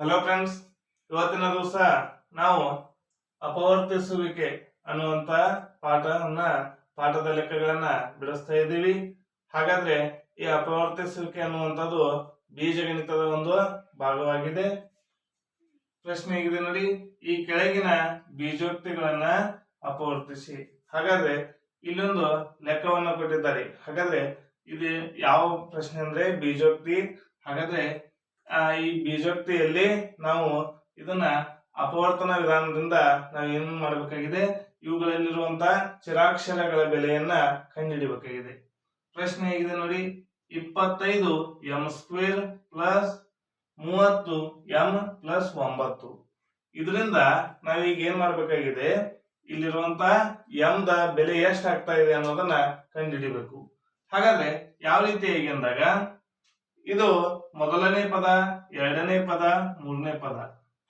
Hello friends ಇವತ್ತಿನ ದಿವಸ ನಾವು ಅಪವರ್ತಿಸುವಿಕೆ ಅನ್ನುವಂತ ಪಾಠವನ್ನ, ಪಾಠದ ಲೆಕ್ಕಗಳನ್ನ ಬಿಡಿಸ್ತಾ ಇದ್ದೀವಿ. ಹಾಗಾದ್ರೆ ಈ ಅಪವರ್ತಿಸುವಿಕೆ ಅನ್ನುವಂಥದ್ದು ಬೀಜಗಣಿತದ ಒಂದು ಭಾಗವಾಗಿದೆ. ಪ್ರಶ್ನೆ ಹೇಗಿದೆ ನೋಡಿ, ಈ ಕೆಳಗಿನ ಬೀಜೋಕ್ತಿಗಳನ್ನ ಅಪವರ್ತಿಸಿ. ಹಾಗಾದ್ರೆ ಇಲ್ಲೊಂದು ಲೆಕ್ಕವನ್ನು ಕೊಟ್ಟಿದ್ದಾರೆ. ಹಾಗಾದ್ರೆ ಇದು ಯಾವ ಪ್ರಶ್ನೆ ಅಂದ್ರೆ ಬೀಜೋಕ್ತಿ. ಹಾಗಾದ್ರೆ ಈ ಬೀಜೋಕ್ತಿಯಲ್ಲಿ ನಾವು ಇದನ್ನ ಅಪವರ್ತನ ವಿಧಾನದಿಂದ ನಾವು ಏನ್ ಮಾಡಬೇಕಾಗಿದೆ? ಇವುಗಳಲ್ಲಿರುವಂತಹ ಚಿರಾಕ್ಷರಗಳ ಬೆಲೆಯನ್ನ ಕಂಡುಹಿಡಿಬೇಕಾಗಿದೆ ಪ್ರಶ್ನೆ ಹೇಗಿದೆ ನೋಡಿ. ಇಪ್ಪತ್ತೈದು ಎಂ ಸ್ಕ್ವೇರ್ ಪ್ಲಸ್ ಮೂವತ್ತು ಎಂ ಪ್ಲಸ್ ಒಂಬತ್ತು. ಇದರಿಂದ ನಾವೀಗ ಏನ್ ಮಾಡ್ಬೇಕಾಗಿದೆ? ಇಲ್ಲಿರುವಂತ ಎಂ ದ ಬೆಲೆ ಎಷ್ಟು ಆಗ್ತಾ ಇದೆ ಅನ್ನೋದನ್ನ ಕಂಡುಹಿಡಿಬೇಕು. ಹಾಗಾದ್ರೆ ಯಾವ ರೀತಿ ಹೇಗೆ ಅಂದಾಗ ಇದು ಮೊದಲನೇ ಪದ, ಎರಡನೇ ಪದ, ಮೂರನೇ ಪದ.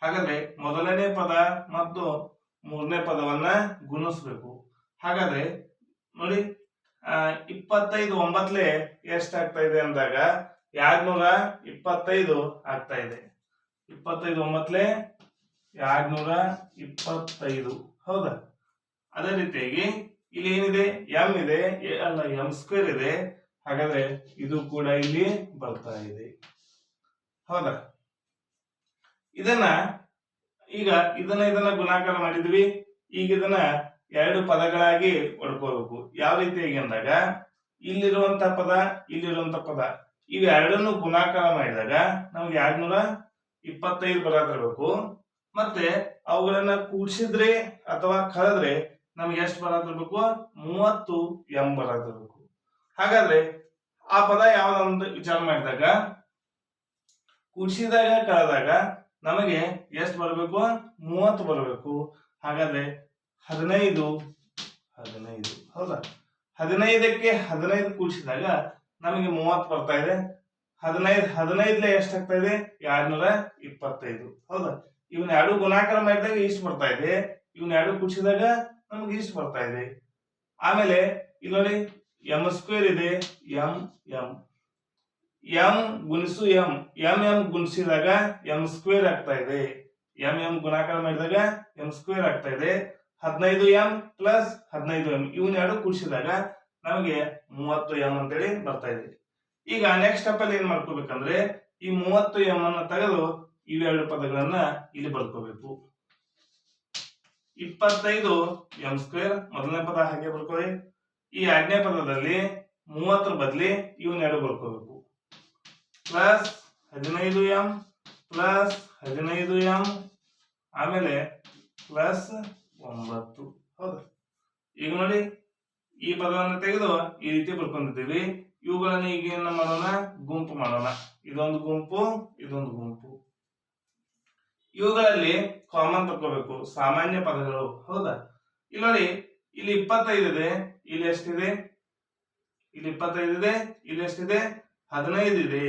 ಹಾಗಾದ್ರೆ ಮೊದಲನೇ ಪದ ಮತ್ತು ಮೂರನೇ ಪದವನ್ನ ಗುಣಿಸ್ಬೇಕು. ಹಾಗಾದ್ರೆ ನೋಡಿ ಇಪ್ಪತ್ತೈದು ಒಂಬತ್ಲೆ ಎಷ್ಟಾಗ್ತಾ ಇದೆ ಅಂದಾಗ ಎರಡ್ನೂರ ಇಪ್ಪತ್ತೈದು ಆಗ್ತಾ ಇದೆ. ಇಪ್ಪತ್ತೈದು ಒಂಬತ್ಲೆ ಎರಡ್ನೂರ ಇಪ್ಪತ್ತೈದು. ಹೌದಾ? ಅದೇ ರೀತಿಯಾಗಿ ಇಲ್ಲಿ ಏನಿದೆ? ಎಂ ಇದೆ ಅಲ್ಲ ಎಂ ಸ್ಕ್ವೇರ್ ಇದೆ. ಹಾಗಾದ್ರೆ ಇದು ಕೂಡ ಇಲ್ಲಿ ಬರ್ತಾ ಇದೆ. ಹೌದಾ? ಇದನ್ನ ಈಗ ಇದನ್ನ ಇದನ್ನ ಗುಣಾಕಾರ ಮಾಡಿದ್ವಿ. ಈಗ ಇದನ್ನ ಎರಡು ಪದಗಳಾಗಿ ಒಡ್ಕೋಬೇಕು ಯಾವ ರೀತಿಯಾಗಿ ಅಂದಾಗ, ಇಲ್ಲಿರುವಂತ ಪದ ಇಲ್ಲಿರುವಂತ ಪದ. ಇವೆರಡನ್ನು ಗುಣಾಕಾರ ಮಾಡಿದಾಗ ನಮ್ಗೆ ಎರಡ್ನೂರ ಇಪ್ಪತ್ತೈದು ಬರತಿರ್ಬೇಕು ಮತ್ತೆ ಅವುಗಳನ್ನ ಕೂಡಿಸಿದ್ರೆ ಅಥವಾ ಕಳೆದ್ರೆ ನಮ್ಗೆ ಎಷ್ಟು ಬರತಿರ್ಬೇಕು ಮೂವತ್ತು ಎಂ ಬರತಿರ್ಬೇಕು ಹಾಗಾದ್ರೆ ಆ ಪದ ಯಾವ್ದಂತ ವಿಚಾರ ಮಾಡಿದಾಗ, ಕೂಡಿಸಿದಾಗ, ಕಳೆದಾಗ ನಮಗೆ ಎಷ್ಟು ಬರಬೇಕು? ಮೂವತ್ತು ಬರಬೇಕು. ಹಾಗಾದ್ರೆ ಹದಿನೈದು ಹದಿನೈದು, ಹೌದಾ? ಹದಿನೈದಕ್ಕೆ ಹದಿನೈದು ಕೂಡಿಸಿದಾಗ ನಮಗೆ ಮೂವತ್ತು ಬರ್ತಾ ಇದೆ. ಹದಿನೈದು, ಹದಿನೈದ್ಲೆ ಎಷ್ಟಾಗ್ತಾ ಇದೆ? ಎರಡ್ನೂರ ಇಪ್ಪತ್ತೈದು, ಹೌದಾ? ಇವನ್ ಎರಡು ಗುಣಾಕಾರ ಮಾಡಿದಾಗ ಇಷ್ಟು ಬರ್ತಾ ಇದೆ. ಇವನ್ ಎರಡು ಕೂಡಿಸಿದಾಗ ನಮ್ಗೆ ಇಷ್ಟು ಬರ್ತಾ ಇದೆ. ಆಮೇಲೆ ಇಲ್ಲಿ ನೋಡಿ ಎಂ ಸ್ಕ್ವೇರ್ ಇದೆ ಎಂ ಎಂ ಎಂ ಗುಣಿಸು ಎಂ ಎಂ ಎಂ ಗುಣಿಸಿದಾಗ ಎಂ ಸ್ಕ್ವೇರ್ ಆಗ್ತಾ ಇದೆ. ಎಂ ಎಂ ಗುಣಾಕಾರ ಮಾಡಿದಾಗ ಎಂ ಸ್ಕ್ವೇರ್ ಆಗ್ತಾ ಇದೆ. ಹದಿನೈದು ಎಂ ಪ್ಲಸ್ ಹದಿನೈದು ಎಂ ಇವನ್ ಎರಡು ಕೂಡಿಸಿದಾಗ ನಮಗೆ ಮೂವತ್ತು ಎಂ ಅಂತೇಳಿ ಬರ್ತಾ ಇದೆ. ಈಗ ನೆಕ್ಸ್ಟ್ ಸ್ಟೆಪ್ ಅಲ್ಲಿ ಏನ್ ಮಾಡ್ಕೋಬೇಕಂದ್ರೆ, ಈ ಮೂವತ್ತು ಎಂ ಅನ್ನ ತೆಗೆದು ಇವೆರಡು ಪದಗಳನ್ನ ಇಲ್ಲಿ ಬರ್ಕೋಬೇಕು. ಇಪ್ಪತ್ತೈದು ಎಂ ಸ್ಕ್ವೇರ್ ಮೊದಲನೇ ಪದ ಹಾಗೆ ಬರ್ಕೊಳ್ಳಿ. ಈ ಎರಡನೇ ಪದದಲ್ಲಿ ಮೂವತ್ತರ ಬದಲಿ ಇವನ್ ಎರಡು ಬರ್ಕೋಬೇಕು. ಪ್ಲಸ್ ಹದಿನೈದು ಎಂ, ಪ್ಲಸ್ ಹದಿನೈದು ಎಂ, ಆಮೇಲೆ ಪ್ಲಸ್ ಒಂಬತ್ತು. ಹೌದಾ. ಈಗ ನೋಡಿ, ಈ ಪದವನ್ನು ತೆಗೆದು ಈ ರೀತಿ ಬರ್ಕೊಂಡಿದ್ದೀವಿ. ಇವುಗಳನ್ನ ಈಗ ಏನ ಮಾಡೋಣ? ಗುಂಪು ಮಾಡೋಣ. ಇದೊಂದು ಗುಂಪು ಇದೊಂದು ಗುಂಪು. ಇವುಗಳಲ್ಲಿ ಕಾಮನ್ ತಗೋಬೇಕು ಸಾಮಾನ್ಯ ಪದಗಳು. ಹೌದಾ? ಇಲ್ಲಿ ನೋಡಿ, ಇಲ್ಲಿ ಇಪ್ಪತ್ತೈದು ಇದೆ. ಇಲ್ಲಿ ಎಷ್ಟಿದೆ? ಇಲ್ಲಿ ಇಪ್ಪತ್ತೈದು ಇದೆ, ಇಲ್ಲಿ ಎಷ್ಟಿದೆ? ಹದಿನೈದು ಇದೆ.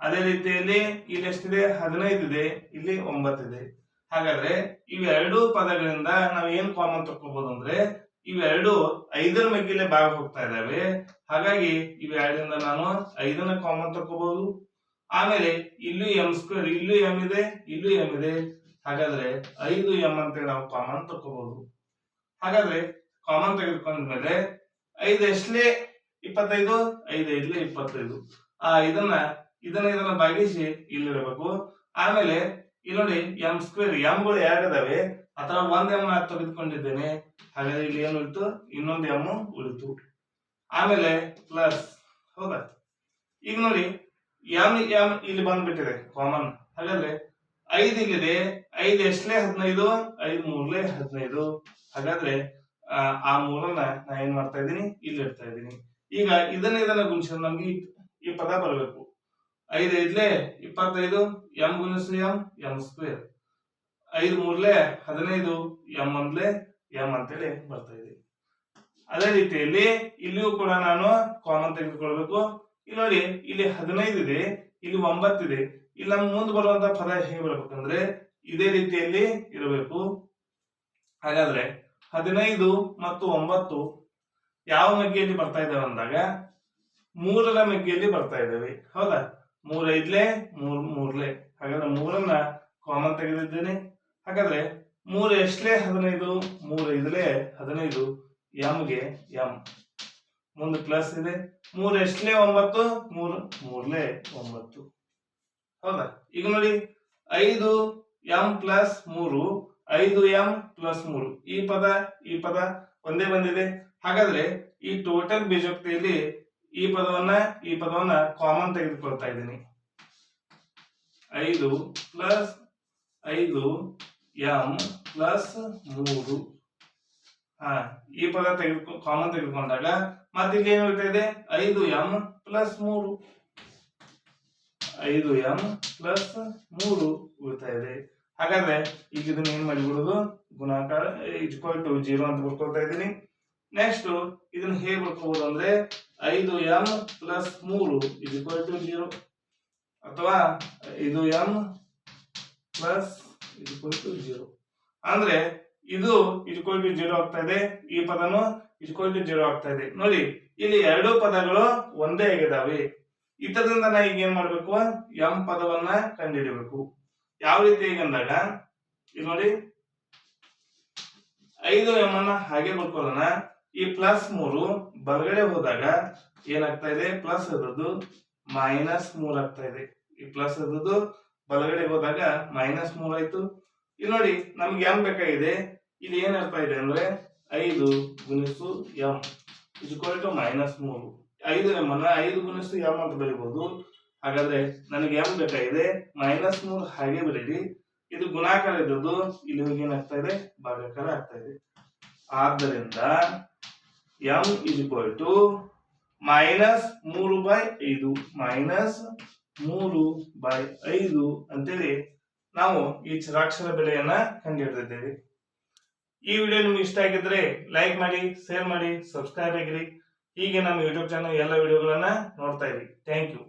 ಅದೇ ರೀತಿಯಲ್ಲಿ ಇಲ್ಲಿ ಎಷ್ಟಿದೆ? ಹದಿನೈದು ಇದೆ, ಇಲ್ಲಿ ಒಂಬತ್ತಿದೆ ಹಾಗಾದ್ರೆ ಇವೆರಡೂ ಪದಗಳಿಂದ ನಾವು ಏನ್ ಕಾಮನ್ ತಕ್ಕೋಬಹುದು ಅಂದ್ರೆ ಇವೆರಡು ಐದರ ಮಗ್ಗಿಲೆ ಭಾಗ ಹೋಗ್ತಾ ಇದ್ದಾವೆ. ಹಾಗಾಗಿ ಇವೆರಡರಿಂದ ನಾನು ಐದನ್ನ ಕಾಮನ್ ತಕ್ಕೋಬಹುದು ಆಮೇಲೆ ಇಲ್ಲೂ ಎಂ ಸ್ಕ್ವೇರ್ ಇಲ್ಲೂ ಎಂ ಇದೆ, ಇಲ್ಲೂ ಎಂ ಇದೆ. ಹಾಗಾದ್ರೆ ಐದು ಎಂ ಅಂತೇಳಿ ನಾವು ಕಾಮನ್ ತಕ್ಕೋಬಹುದು ಹಾಗಾದ್ರೆ ಕಾಮನ್ ತೆಗೆದುಕೊಂಡ್ಮೇಲೆ ಐದು ಎಷ್ಟಲೇ? ಇಪ್ಪತ್ತೈದು? ಐದು ಐದ್ಲೆ ಇಪ್ಪತ್ತೈದು. ಆ, ಇದನ್ನ ಇದನ್ನ ಇದನ್ನ ಭಾಗಿಸಿ ಇಲ್ಲಿರಬೇಕು. ಆಮೇಲೆ ಇಲ್ಲಿ ನೋಡಿ ಎಂ ಸ್ಕ್ವೇರ್ ಎಂಗಳು ಇದಾವೆ ಅಥವಾ ಒಂದ್ ಎಂ ತೆಗೆದುಕೊಂಡಿದ್ದೇನೆ. ಹಾಗಾದ್ರೆ ಇಲ್ಲಿ ಏನು ಉಳಿತು? ಇನ್ನೊಂದು ಎಂ ಉಳಿತು. ಆಮೇಲೆ ಪ್ಲಸ್ ಹೌದಾ ಈಗ ನೋಡಿ ಎಂ ಎಂ ಇಲ್ಲಿ ಬಂದ್ಬಿಟ್ಟಿದೆ ಕಾಮನ್ ಹಾಗಾದ್ರೆ, ಐದು ಇಲ್ಲಿದೆ. ಐದು ಎಷ್ಟಲೇ? ಹದಿನೈದು. ಐದು ಮೂರ್ಲೆ ಹದಿನೈದು. ಹಾಗಾದ್ರೆ ಆ, ಮೂಲನ ನಾ ಏನ್ ಮಾಡ್ತಾ ಇದ್ದೀನಿ? ಇಲ್ಲಿ ಇಡ್ತಾ ಇದ್ದೀನಿ. ಈಗ ಇದನ್ನ ಇದನ್ನ ಗುಣಿಸಿದ್ರೆ ನಮ್ಗೆ ಈ- ಪದ ಬರಬೇಕು. ಐದು ಐದ್ಲೆ ಇಪ್ಪತ್ತೈದು ಎಂ ಗುಣಿಸು ಎಂ ಎಂ ಸ್ಕ್ವೇರ್. ಐದು ಮೂರ್ಲೆ ಹದಿನೈದು ಎಂ ಒಂದ್ಲೆ ಎಂ ಅಂತೇಳಿ ಬರ್ತಾ ಇದೆ. ಅದೇ ರೀತಿಯಲ್ಲಿ ಇಲ್ಲಿಯೂ ಕೂಡ ನಾನು ಕಾಮನ್ ತೆಗೆದುಕೊಳ್ಬೇಕು. ಇಲ್ಲಿ ನೋಡಿ ಇಲ್ಲಿ ಹದಿನೈದು ಇದೆ ಇಲ್ಲಿ ಒಂಬತ್ತಿದೆ ಇಲ್ಲಿ ನಮ್ ಮುಂದೆ ಬರುವಂತ ಪದ ಹೇಗೆ ಬರ್ಬೇಕಂದ್ರೆ ಇದೇ ರೀತಿಯಲ್ಲಿ ಇರಬೇಕು. ಹಾಗಾದ್ರೆ ಹದಿನೈದು ಮತ್ತು ಒಂಬತ್ತು ಯಾವ ಮಗ್ಗಿಯಲ್ಲಿ ಬರ್ತಾ ಇದ್ದಾವೆ ಅಂದಾಗ ಮೂರರ ಮಗ್ಗಿಯಲ್ಲಿ ಬರ್ತಾ ಇದ್ದಾವೆ. ಹೌದಾ? ಮೂರೈದ್ಲೆ ಮೂರ್ ಮೂರ್ಲೆ. ಹಾಗಾದ್ರೆ ಮೂರನ್ನ ಕಾಮನ್ ತೆಗೆದಿದ್ದೇನೆ. ಹಾಗಾದ್ರೆ ಮೂರು ಎಷ್ಟಲೇ ಹದಿನೈದು, ಮೂರು ಐದಲೇ ಹದಿನೈದು ಎಂಗೆ ಎಂ ಮುಂದೆ ಪ್ಲಸ್ ಇದೆ. ಮೂರು ಎಷ್ಟಲೇ ಒಂಬತ್ತು, ಮೂರು ಮೂರ್ಲೆ ಒಂಬತ್ತು. ಹೌದಾ? ಈಗ ನೋಡಿ, ಐದು ಎಂ ಪ್ಲಸ್ ಮೂರು ಐದು ಎಂ ಪ್ಲಸ್ ಮೂರು. ಈ ಪದ ಈ ಪದ ಒಂದೇ ಬಂದಿದೆ. ಹಾಗಾದ್ರೆ ಈ ಟೋಟಲ್ ಬೀಜೋಕ್ತಿಯಲ್ಲಿ ಈ ಪದವನ್ನ ಈ ಪದವನ್ನ ಕಾಮನ್ ತೆಗೆದುಕೊಳ್ತಾ ಇದ್ದೀನಿ. ಐದು ಪ್ಲಸ್ ಐದು ಎಂ ಪ್ಲಸ್ ಮೂರು. ಹಾ, ಈ ಪದ ತೆಗೆದುಕೊ ಕಾಮನ್ ತೆಗೆದುಕೊಂಡಾಗ ಮತ್ತೆ ಇಲ್ಲಿ ಏನು ಹೇಳ್ತಾ ಇದೆ? ಐದು ಎಂ ಪ್ಲಸ್ ಮೂರು. ಐದು ಎಂ ಪ್ಲಸ್ ಮೂರು ಉಳಿತಾ ಇದೆ. ಹಾಗಾದ್ರೆ ಈಗ ಇದನ್ನ ಏನ್ ಮಾಡಿಬಿಡುದು? ಗುಣಾಕಾರ ಇಜ್ಕೋಲ್ ಟು ಜೀರೋ ಅಂತ ಬರ್ಕೊಳ್ತಾ ಇದ್ದೀನಿ. ನೆಕ್ಸ್ಟ್ ಇದನ್ನ ಹೇಗೆ ಬರ್ಕೋಬಹುದು ಅಂದ್ರೆ ಐದು ಎಂ ಪ್ಲಸ್ ಮೂರು ಇಸ್ ಇಕ್ವಲ್ ಟು ಜೀರೋ ಅಥವಾ ಇದು M plus is equal to zero ಅಂದ್ರೆ ಇದು ಇಜ್ಕೋಲ್ ಟು ಜೀರೋ ಆಗ್ತಾ ಇದೆ. ಈ ಪದನು ಇಜ್ಕೋಲ್ ಟು ಜೀರೋ ಆಗ್ತಾ ಇದೆ. ನೋಡಿ, ಇಲ್ಲಿ ಎರಡು ಪದಗಳು ಒಂದೇ ಆಗಿದಾವೆ. ಇದರಿಂದ ನಾ ಈಗ ಏನ್ ಮಾಡ್ಬೇಕು? ಎಂ ಪದವನ್ನ ಕಂಡುಹಿಡಿಬೇಕು. ಯಾವ ರೀತಿ ಅಂದಾಗ ಇಲ್ಲಿ ನೋಡಿ, ಐದು ಎಂ ಅನ್ನ ಹಾಗೆ ಬರ್ಕೊಳ್ಳೋಣ. ಈ ಪ್ಲಸ್ ಮೂರು ಬಲಗಡೆ ಹೋದಾಗ ಏನಾಗ್ತಾ ಇದೆ? ಪ್ಲಸ್ ಇರೋದು ಮೈನಸ್ ಮೂರ್ ಆಗ್ತಾ ಇದೆ. ಈ ಪ್ಲಸ್ ಇರೋದು ಬಲಗಡೆ ಹೋದಾಗ ಮೈನಸ್ ಮೂರ್ ಆಯ್ತು. ಇಲ್ಲಿ ನೋಡಿ, ನಮ್ಗೆ ಎಂ ಬೇಕಾಗಿದೆ? ಇಲ್ಲಿ ಏನ್ ಅರ್ಥ ಇದೆ ಅಂದ್ರೆ ಐದು ಗುಣಿಸು ಎಂ ಇಸ್ ಟು ಮೈನಸ್ ಮೂರು. ಐದು ಎಂ ಅನ್ನ ಐದು ಗುಣಿಸು ಎಂ ಅಂತ ಬರೀಬಹುದು ಹಾಗಾದ್ರೆ ನನಗೆ ಎಂ ಬೇಕಾಗಿದೆ ಮೈನಸ್ ಮೂರು ಹಾಗೆ ಬರೀರಿ. ಇದು ಗುಣಾಕಾರ ಇದ್ದದ್ದು, ಇಲ್ಲಿ ಹೋಗಿ ಏನಾಗ್ತಾ ಇದೆ? ಭಾಗಾಕಾರ ಆಗ್ತಾ ಇದೆ. ಆದ್ದರಿಂದ M is equal to minus ಮೂರು ಬೈ ಐದು. ಮೈನಸ್ ಮೂರು ಬೈ ಐದು ಅಂತೇಳಿ ನಾವು ಈ ಚರಾಕ್ಷರ ಬೆಲೆಯನ್ನ ಕಂಡುಹಿಡಿದಿದ್ದೇವೆ ಈ ವಿಡಿಯೋ ನಿಮ್ಗೆ ಇಷ್ಟ ಆಗಿದ್ರೆ ಲೈಕ್ ಮಾಡಿ ಶೇರ್ ಮಾಡಿ ಸಬ್ಸ್ಕ್ರೈಬ್ ಆಗಿರಿ. ಹೀಗೆ ನಮ್ಮ ಯೂಟ್ಯೂಬ್ ಚಾನಲ್ ಎಲ್ಲ ವಿಡಿಯೋಗಳನ್ನ ನೋಡ್ತಾ ಇರಿ. Thank you